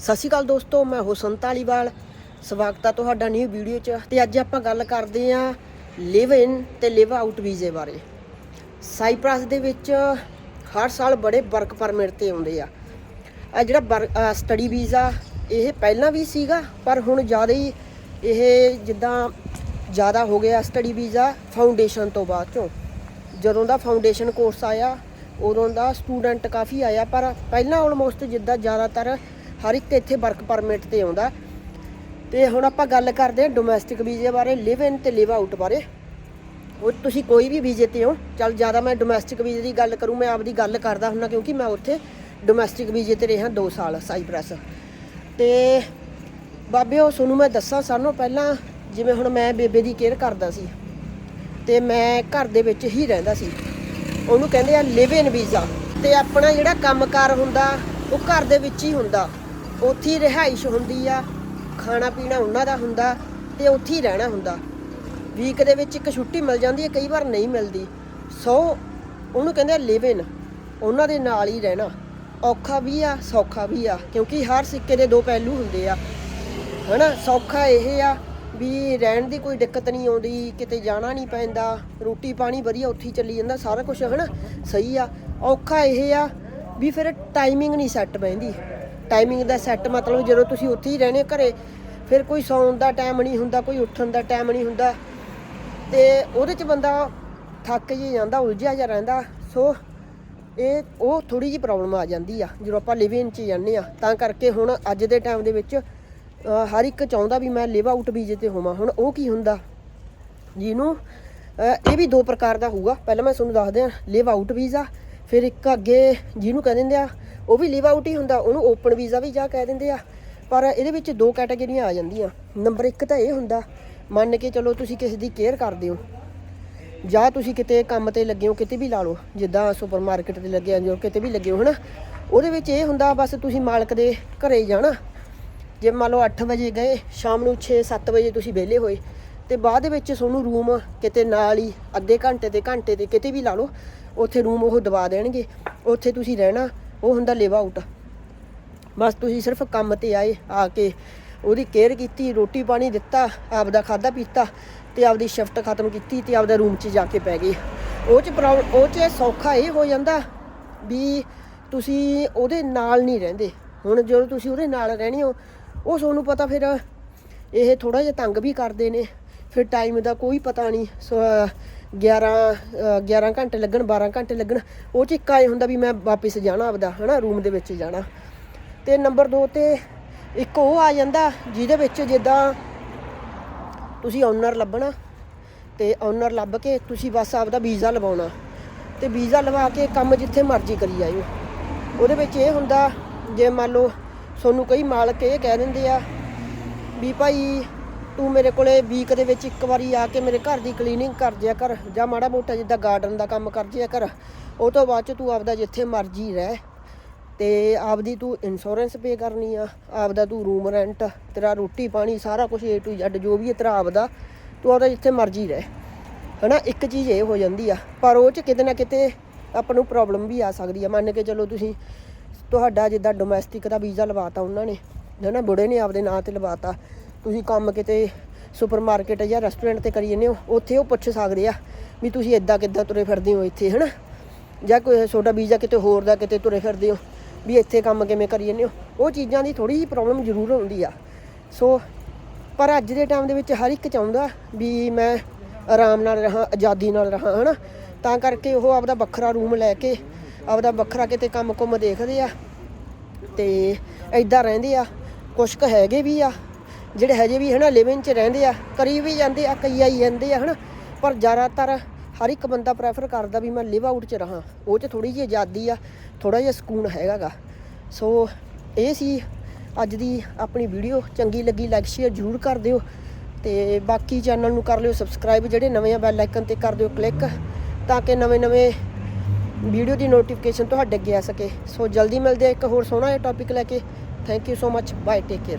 ਸਤਿ ਸ਼੍ਰੀ ਅਕਾਲ ਦੋਸਤੋ, ਮੈਂ ਹੁਸਨ ਧਾਲੀਵਾਲ। ਸਵਾਗਤ ਹੈ ਤੁਹਾਡਾ ਨਿਊ ਵੀਡੀਓ 'ਚ। ਤੇ ਅੱਜ ਆਪਾਂ ਗੱਲ ਕਰਦੇ ਆਂ ਲਿਵ ਇਨ ਤੇ ਲਿਵ ਆਊਟ ਵੀਜ਼ੇ ਬਾਰੇ। ਸਾਈਪ੍ਰਸ ਦੇ ਵਿੱਚ ਹਰ ਸਾਲ ਬੜੇ ਵਰਕ ਪਰਮਿਟ ਤੇ ਆਉਂਦੇ ਆ। ਆ ਜਿਹੜਾ ਸਟੱਡੀ ਵੀਜ਼ਾ, ਇਹ ਪਹਿਲਾਂ ਵੀ ਸੀਗਾ, ਪਰ ਹੁਣ ਜ਼ਿਆਦਾ ਹੀ ਇਹ ਜਿੱਦਾਂ ਜ਼ਿਆਦਾ ਹੋ ਗਿਆ ਸਟੱਡੀ ਵੀਜ਼ਾ ਫਾਊਂਡੇਸ਼ਨ ਤੋਂ ਬਾਅਦ ਚੋਂ। ਜਦੋਂ ਦਾ ਫਾਊਂਡੇਸ਼ਨ ਕੋਰਸ ਆਇਆ, ਉਦੋਂ ਦਾ ਸਟੂਡੈਂਟ ਕਾਫੀ ਆਇਆ, ਪਰ ਪਹਿਲਾਂ ਆਲਮੋਸਟ ਜਿੱਦਾਂ ਜ਼ਿਆਦਾਤਰ ਹਰ ਇੱਕ ਇੱਥੇ ਵਰਕ ਪਰਮਿਟ ਤੇ ਆਉਂਦਾ। ਤੇ ਹੁਣ ਆਪਾਂ ਗੱਲ ਕਰਦੇ ਹਾਂ ਡੋਮੈਸਟਿਕ ਵੀਜ਼ੇ ਬਾਰੇ ਲਿਵ ਇਨ ਤੇ ਲਿਵ ਆਊਟ ਬਾਰੇ। ਉਹ ਤੁਸੀਂ ਕੋਈ ਵੀ ਵੀਜ਼ੇ ਤੇ ਹੋ, ਚਲ ਜ਼ਿਆਦਾ ਮੈਂ ਡੋਮੈਸਟਿਕ ਵੀਜ਼ੇ ਦੀ ਗੱਲ ਕਰੂੰ, ਮੈਂ ਆਪਦੀ ਗੱਲ ਕਰਦਾ ਹੁੰਨਾ ਕਿਉਂਕਿ ਮੈਂ ਉੱਥੇ ਡੋਮੈਸਟਿਕ ਵੀਜ਼ੇ ਤੇ ਰਿਹਾ 2 ਸਾਲ ਸਾਈਪ੍ਰੈਸ ਤੇ ਬਾਬਿਓ, ਤੁਹਾਨੂੰ ਮੈਂ ਦੱਸਾਂ, ਸਾਨੂੰ ਪਹਿਲਾਂ ਜਿਵੇਂ ਹੁਣ ਮੈਂ ਬੇਬੇ ਦੀ ਕੇਅਰ ਕਰਦਾ ਸੀ, ਤੇ ਮੈਂ ਘਰ ਦੇ ਵਿੱਚ ਹੀ ਰਹਿੰਦਾ ਸੀ। ਉਹਨੂੰ ਕਹਿੰਦੇ ਆ ਲਿਵ ਇਨ ਵੀਜ਼ਾ। ਤੇ ਆਪਣਾ ਜਿਹੜਾ ਕੰਮਕਾਰ ਹੁੰਦਾ, ਉਹ ਘਰ ਦੇ ਵਿੱਚ ਹੀ ਹੁੰਦਾ। ਉੱਥੇ ਹੀ ਰਿਹਾਇਸ਼ ਹੁੰਦੀ ਆ, ਖਾਣਾ ਪੀਣਾ ਉਹਨਾਂ ਦਾ ਹੁੰਦਾ ਤੇ ਉੱਥੇ ਹੀ ਰਹਿਣਾ ਹੁੰਦਾ। ਵੀਕ ਦੇ ਵਿੱਚ ਇੱਕ ਛੁੱਟੀ ਮਿਲ ਜਾਂਦੀ ਹੈ, ਕਈ ਵਾਰ ਨਹੀਂ ਮਿਲਦੀ। ਸੋ ਉਹਨੂੰ ਕਹਿੰਦੇ ਆ ਲਿਵ ਇਨ ਉਹਨਾਂ ਦੇ ਨਾਲ ਹੀ ਰਹਿਣਾ। ਔਖਾ ਵੀ ਆ, ਸੌਖਾ ਵੀ ਆ, ਕਿਉਂਕਿ ਹਰ ਸਿੱਕੇ ਦੇ ਦੋ ਪਹਿਲੂ ਹੁੰਦੇ ਆ। ਹਨਾ, ਸੌਖਾ ਇਹ ਆ ਵੀ ਰਹਿਣ ਦੀ ਕੋਈ ਦਿੱਕਤ ਨਹੀਂ ਆਉਂਦੀ, ਕਿਤੇ ਜਾਣਾ ਨਹੀਂ ਪੈਂਦਾ, ਰੋਟੀ ਪਾਣੀ ਵਧੀਆ ਉੱਥੇ ਹੀ ਚੱਲੀ ਜਾਂਦਾ, ਸਾਰਾ ਕੁਝ ਹਨਾ, ਸਹੀ ਆ। ਔਖਾ ਇਹ ਆ ਵੀ ਫਿਰ ਟਾਈਮਿੰਗ ਨਹੀਂ ਸੈੱਟ ਬੈਂਦੀ ਟਾਈਮਿੰਗ ਦਾ ਸੈੱਟ ਮਤਲਬ ਜਦੋਂ ਤੁਸੀਂ ਉੱਥੇ ਹੀ ਰਹਿਣੇ ਘਰੇ, ਫਿਰ ਕੋਈ ਸੌਣ ਦਾ ਟਾਈਮ ਨਹੀਂ ਹੁੰਦਾ, ਕੋਈ ਉੱਠਣ ਦਾ ਟਾਈਮ ਨਹੀਂ ਹੁੰਦਾ। ਤੇ ਉਹਦੇ ਚ ਬੰਦਾ ਥੱਕ ਜੇ ਜਾਂਦਾ, ਉਲਝਿਆ ਜਾ ਰਹਿੰਦਾ। ਸੋ ਇਹ, ਉਹ ਥੋੜੀ ਜਿਹੀ ਪ੍ਰੋਬਲਮ ਆ ਜਾਂਦੀ ਆ, ਜਦੋਂ ਆਪਾਂ ਲਿਵ ਇਨ ਚ ਜਾਂਦੇ ਆ। ਤਾਂ ਕਰਕੇ ਹੁਣ ਅੱਜ ਦੇ ਟਾਈਮ ਦੇ ਵਿੱਚ ਹਰ ਇੱਕ ਚਾਹੁੰਦਾ ਵੀ ਮੈਂ ਲਿਵ ਆਊਟ ਵੀਜ਼ੇ ਤੇ ਹੋਵਾਂ। ਹੁਣ ਉਹ ਕੀ ਹੁੰਦਾ? ਜਿਹਨੂੰ ਇਹ ਵੀ ਦੋ ਪ੍ਰਕਾਰ ਦਾ ਹੋਊਗਾ। ਪਹਿਲਾਂ ਮੈਂ ਤੁਹਾਨੂੰ ਦੱਸਦੇ ਆ ਲਿਵ ਆਊਟ ਵੀਜ਼ਾ ਫਿਰ ਇੱਕ ਅੱਗੇ ਜਿਹਨੂੰ ਕਹਿ ਦਿੰਦੇ ਆ, ਉਹ ਵੀ ਲਿਵ ਆਊਟ ਹੀ ਹੁੰਦਾ, ਉਹਨੂੰ ਓਪਨ ਵੀਜ਼ਾ ਵੀ ਜਾ ਕਹਿ ਦਿੰਦੇ ਆ। ਪਰ ਇਹਦੇ ਵਿੱਚ ਦੋ ਕੈਟਾਗਰੀਆਂ ਆ ਜਾਂਦੀਆਂ। ਨੰਬਰ 1 ਤਾਂ ਇਹ ਹੁੰਦਾ, ਮੰਨ ਕੇ ਚਲੋ ਤੁਸੀਂ ਕਿਸੇ ਦੀ ਕੇਅਰ ਕਰਦੇ ਹੋ। ਜਾਂ ਤੁਸੀਂ ਕਿਤੇ ਕੰਮ ਤੇ ਲੱਗੇ ਹੋ, ਕਿਤੇ ਵੀ ਲਾ ਲਓ, ਜਿੱਦਾਂ ਸੁਪਰਮਾਰਕਟ ਤੇ ਲੱਗੇ ਆ ਹੋ ਕਿਤੇ ਵੀ ਲੱਗੇ ਹੋ, ਹਨਾ? ਉਹਦੇ ਵਿੱਚ ਇਹ ਹੁੰਦਾ, ਬਸ ਤੁਸੀਂ ਮਾਲਕ ਦੇ ਘਰੇ ਜਾਣਾ। ਜੇ ਮੰਨ ਲਓ 8 ਵਜੇ ਗਏ, ਸ਼ਾਮ ਨੂੰ 6-7 ਵਜੇ ਤੁਸੀਂ ਵਿਹਲੇ ਹੋਏ ਤੇ ਬਾਅਦ ਦੇ ਵਿੱਚ ਤੁਹਾਨੂੰ ਰੂਮ ਕਿਤੇ ਨਾਲ ਹੀ, ਅੱਧੇ ਘੰਟੇ ਤੇ ਘੰਟੇ ਤੇ ਕਿਤੇ ਵੀ ਲਾ ਲਓ, ਉੱਥੇ ਰੂਮ ਉਹ ਦਵਾ ਦੇਣਗੇ, ਉੱਥੇ ਤੁਸੀਂ ਰਹਿਣਾ, ਉਹ ਹੁੰਦਾ ਲਿਵ ਆਊਟ ਬਸ ਤੁਸੀਂ ਸਿਰਫ ਕੰਮ ਤੇ ਆਏ, ਆ ਕੇ ਉਹਦੀ ਕੇਅਰ ਕੀਤੀ, ਰੋਟੀ ਪਾਣੀ ਦਿੱਤਾ, ਆਪਦਾ ਖਾਦਾ ਪੀਤਾ ਤੇ ਆਪਦੀ ਸ਼ਿਫਟ ਖਤਮ ਕੀਤੀ ਤੇ ਆਪਦਾ ਰੂਮ 'ਚ ਜਾ ਕੇ ਪੈ ਗਏ। ਉਹ 'ਚ ਪ੍ਰੋਬਲਮ ਉਹ 'ਚ ਸੌਖਾ ਇਹ ਹੋ ਜਾਂਦਾ ਵੀ ਤੁਸੀਂ ਉਹਦੇ ਨਾਲ ਨਹੀਂ ਰਹਿੰਦੇ। ਹੁਣ ਜਦੋਂ ਤੁਸੀਂ ਉਹਦੇ ਨਾਲ ਰਹਿਣੀ ਹੋ, ਉਹ ਤੁਹਾਨੂੰ ਪਤਾ ਫਿਰ ਇਹ ਥੋੜਾ ਜਿਹਾ ਤੰਗ ਵੀ ਕਰਦੇ ਨੇ। ਫਿਰ ਟਾਈਮ ਦਾ ਕੋਈ ਪਤਾ ਨਹੀਂ ਸੋ, ਅਹ, 11 11 ਘੰਟੇ ਲੱਗਣ 12 ਘੰਟੇ ਲੱਗਣ ਉਹ 'ਚ ਇੱਕ ਆਏ ਹੁੰਦਾ ਵੀ ਮੈਂ ਵਾਪਸ ਜਾਣਾ ਆਪਦਾ ਹਨਾ ਰੂਮ ਦੇ ਵਿੱਚ ਜਾਣਾ। ਤੇ ਨੰਬਰ 2 ਤੇ ਇੱਕ ਉਹ ਆ ਜਾਂਦਾ ਜਿਹਦੇ ਵਿੱਚ ਜਿੱਦਾਂ ਤੁਸੀਂ ਓਨਰ ਲੱਭਣਾ ਤੇ ਓਨਰ ਲੱਭ ਕੇ ਤੁਸੀਂ ਬਸ ਆਪਦਾ ਵੀਜ਼ਾ ਲਵਾਉਣਾ ਤੇ ਵੀਜ਼ਾ ਲਵਾ ਕੇ ਕੰਮ ਜਿੱਥੇ ਮਰਜ਼ੀ ਕਰੀ ਜਾਇਓ। ਉਹਦੇ ਵਿੱਚ ਇਹ ਹੁੰਦਾ ਜੇ ਮੰਨ ਲਓ ਤੁਹਾਨੂੰ ਕਈ ਮਾਲਕ ਇਹ ਕਹਿ ਦਿੰਦੇ ਆ ਵੀ ਭਾਈ ਤੂੰ ਮੇਰੇ ਕੋਲੇ ਵੀਕ ਦੇ ਵਿੱਚ ਇੱਕ ਵਾਰੀ ਆ ਕੇ ਮੇਰੇ ਘਰ ਦੀ ਕਲੀਨਿੰਗ ਕਰ ਜਿਆ ਕਰ, ਜਾਂ ਮਾੜਾ ਮੋਟਾ ਜਿੱਦਾਂ ਗਾਰਡਨ ਦਾ ਕੰਮ ਕਰ ਜਿਆ ਕਰ, ਉਹ ਤੋਂ ਬਾਅਦ ਚ ਤੂੰ ਆਪਦਾ ਜਿੱਥੇ ਮਰਜ਼ੀ ਰਹਿ, ਤੇ ਆਪਦੀ ਤੂੰ ਇੰਸ਼ੋਰੈਂਸ ਪੇ ਕਰਨੀ ਆ, ਆਪਦਾ ਤੂੰ ਰੂਮ ਰੈਂਟ ਤੇਰਾ ਰੋਟੀ ਪਾਣੀ ਸਾਰਾ ਕੁਝ A to Z, ਜੋ ਵੀ ਹੈ ਤੇਰਾ ਆਪਦਾ, ਤੂੰ ਆਪਦਾ ਜਿੱਥੇ ਮਰਜ਼ੀ ਰਹਿ। ਹਨਾ, ਇੱਕ ਚੀਜ਼ ਇਹ ਹੋ ਜਾਂਦੀ ਆ, ਪਰ ਉਹ ਚ ਕਿਤੇ ਨਾ ਕਿਤੇ ਆਪਾਂ ਨੂੰ ਪ੍ਰੋਬਲਮ ਵੀ ਆ ਸਕਦੀ ਆ। ਮੰਨ ਕੇ ਚਲੋ ਤੁਸੀਂ ਤੁਹਾਡਾ ਜਿੱਦਾਂ ਡੋਮੈਸਟਿਕ ਦਾ ਵੀਜ਼ਾ ਲਵਾਤਾ ਉਹਨਾਂ ਨੇ, ਹਨਾ, ਬੁੜੇ ਨੇ ਆਪਦੇ ਨਾਂ ਤੇ ਲਵਾਤਾ ਤੁਸੀਂ ਕੰਮ ਕਿਤੇ ਸੁਪਰਮਾਰਕਟ ਜਾਂ ਰੈਸਟੋਰੈਂਟ ਤੇ ਕਰੀ ਜਾਂਦੇ ਹੋ, ਉੱਥੇ ਉਹ ਪੁੱਛ ਸਕਦੇ ਆ ਵੀ ਤੁਸੀਂ ਇਦਾਂ ਕਿੱਦਾਂ ਤੁਰੇ ਫਿਰਦੇ ਹੋ ਇੱਥੇ, ਹਨਾ? ਜਾਂ ਕੋਈ ਛੋਟਾ ਵੀਜ਼ਾ ਕਿਤੇ ਹੋਰ ਦਾ ਕਿਤੇ ਤੁਰੇ ਫਿਰਦੇ ਹੋ, ਵੀ ਇੱਥੇ ਕੰਮ ਕਿਵੇਂ ਕਰੀ ਜਾਂਦੇ ਹੋ? ਉਹ ਚੀਜ਼ਾਂ ਦੀ ਥੋੜੀ ਜਿਹੀ ਪ੍ਰੋਬਲਮ ਜ਼ਰੂਰ ਹੁੰਦੀ ਆ। ਸੋ ਪਰ ਅੱਜ ਦੇ ਟਾਈਮ ਦੇ ਵਿੱਚ ਹਰ ਇੱਕ ਚਾਹੁੰਦਾ ਵੀ ਮੈਂ ਆਰਾਮ ਨਾਲ ਰਹਾ, ਆਜ਼ਾਦੀ ਨਾਲ ਰਹਾ, ਹਨਾ? ਤਾਂ ਕਰਕੇ ਉਹ ਆਪਦਾ ਵੱਖਰਾ ਰੂਮ ਲੈ ਕੇ, ਆਪਦਾ ਵੱਖਰਾ ਕਿਤੇ ਕੰਮ ਕੁਮ ਦੇਖਦੇ ਆ ਤੇ ਐਦਾਂ ਰਹਿੰਦੇ ਆ। ਕੁਛ ਕੁ ਹੈਗੇ ਵੀ ਆ ਜਿਹੜੇ ਹਜੇ ਵੀ ਹਨਾ ਲਿਵਿੰਗ 'ਚ ਰਹਿੰਦੇ ਆ, ਕਰੀ ਵੀ ਜਾਂਦੇ ਆ, ਕਈ ਆਈ ਜਾਂਦੇ ਆ ਹਨਾ, ਪਰ ਜ਼ਿਆਦਾਤਰ ਹਰ ਇੱਕ ਬੰਦਾ ਪ੍ਰੈਫਰ ਕਰਦਾ ਵੀ ਮੈਂ ਲਿਵ ਆਊਟ 'ਚ ਰਹਾ, ਉਹ 'ਚ ਥੋੜੀ ਜਿਹੀ ਆਜ਼ਾਦੀ ਆ ਥੋੜਾ ਜਿਹਾ ਸਕੂਨ ਹੈਗਾਗਾ। ਸੋ ਇਹ ਸੀ ਅੱਜ ਦੀ ਆਪਣੀ ਵੀਡੀਓ ਚੰਗੀ ਲੱਗੀ ਲਾਈਕ ਸ਼ੇਅਰ ਜ਼ਰੂਰ ਕਰ ਦਿਓ ਤੇ ਬਾਕੀ ਚੈਨਲ ਨੂੰ ਕਰ ਲਿਓ ਸਬਸਕ੍ਰਾਈਬ ਜਿਹੜੇ ਨਵੇਂ ਆ ਬੈਲ ਆਈਕਨ ਤੇ ਕਰ ਦਿਓ ਕਲਿੱਕ ਤਾਂ ਕਿ ਨਵੇਂ-ਨਵੇਂ ਵੀਡੀਓ ਦੀ ਨੋਟੀਫਿਕੇਸ਼ਨ ਤੁਹਾਡੇ ਅੱਗੇ ਆ ਸਕੇ। ਸੋ ਜਲਦੀ ਮਿਲਦੇ ਆ ਇੱਕ ਹੋਰ ਸੋਹਣਾ ਜਿਹਾ ਟੌਪਿਕ ਲੈ ਕੇ। Thank you so much bye take care